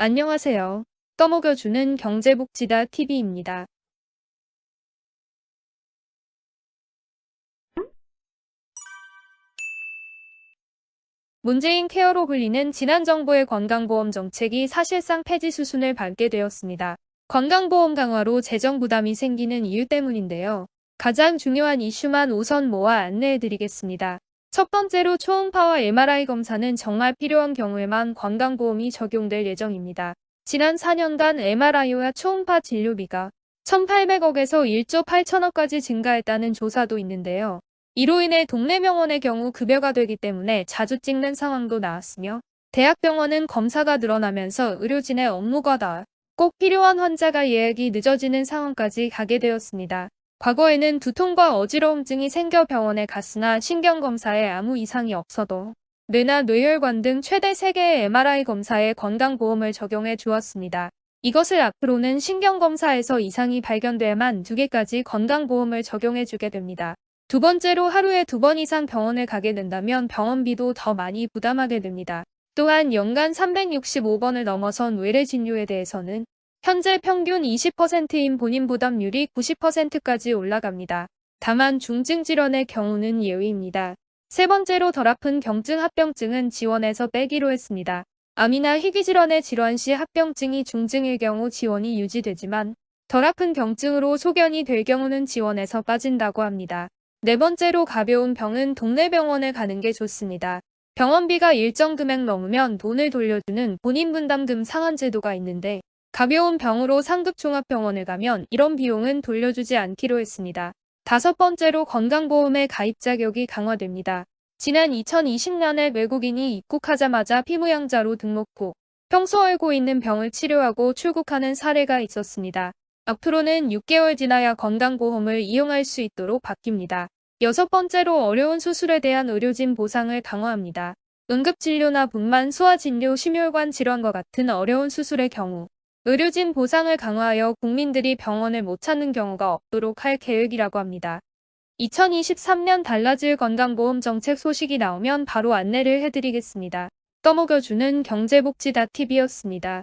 안녕하세요. 떠먹여주는 경제복지다 TV입니다. 문재인 케어로 불리는 지난 정부의 건강보험 정책이 사실상 폐지 수순을 밟게 되었습니다. 건강보험 강화로 재정 부담이 생기는 이유 때문인데요. 가장 중요한 이슈만 우선 모아 안내해드리겠습니다. 첫 번째로 초음파와 MRI 검사는 정말 필요한 경우에만 건강보험이 적용될 예정입니다. 지난 4년간 MRI와 초음파 진료비가 1,800억에서 1조 8천억까지 증가했다는 조사도 있는데요. 이로 인해 동네 병원의 경우 급여가 되기 때문에 자주 찍는 상황도 나왔으며 대학병원은 검사가 늘어나면서 의료진의 업무가 다 꼭 필요한 환자가 예약이 늦어지는 상황까지 가게 되었습니다. 과거에는 두통과 어지러움 증이 생겨 병원에 갔으나 신경검사에 아무 이상이 없어도 뇌나 뇌혈관 등 최대 3개의 MRI 검사에 건강보험을 적용해 주었습니다. 이것을 앞으로는 신경검사에서 이상이 발견돼야만 2개까지 건강보험을 적용해 주게 됩니다. 두 번째로 하루에 두 번 이상 병원을 가게 된다면 병원비도 더 많이 부담하게 됩니다. 또한 연간 365번을 넘어선 외래 진료에 대해서는 현재 평균 20%인 본인 부담률이 90%까지 올라갑니다. 다만 중증 질환의 경우는 예외입니다. 세 번째로 덜 아픈 경증 합병증은 지원에서 빼기로 했습니다. 암이나 희귀질환의 질환 시 합병증이 중증일 경우 지원이 유지되지만 덜 아픈 경증으로 소견이 될 경우는 지원에서 빠진다고 합니다. 네 번째로 가벼운 병은 동네 병원에 가는 게 좋습니다. 병원비가 일정 금액 넘으면 돈을 돌려주는 본인 분담금 상환 제도가 있는데 가벼운 병으로 상급 종합병원을 가면 이런 비용은 돌려주지 않기로 했습니다. 다섯 번째로 건강보험의 가입 자격이 강화됩니다. 지난 2020년에 외국인이 입국하자마자 피부양자로 등록 후 평소 앓고 있는 병을 치료하고 출국하는 사례가 있었습니다. 앞으로는 6개월 지나야 건강보험을 이용할 수 있도록 바뀝니다. 여섯 번째로 어려운 수술에 대한 의료진 보상을 강화합니다. 응급진료나 분만, 소화진료, 심혈관 질환과 같은 어려운 수술의 경우 의료진 보상을 강화하여 국민들이 병원을 못 찾는 경우가 없도록 할 계획이라고 합니다. 2023년 달라질 건강보험 정책 소식이 나오면 바로 안내를 해드리겠습니다. 떠먹여주는 경제복지다 TV였습니다.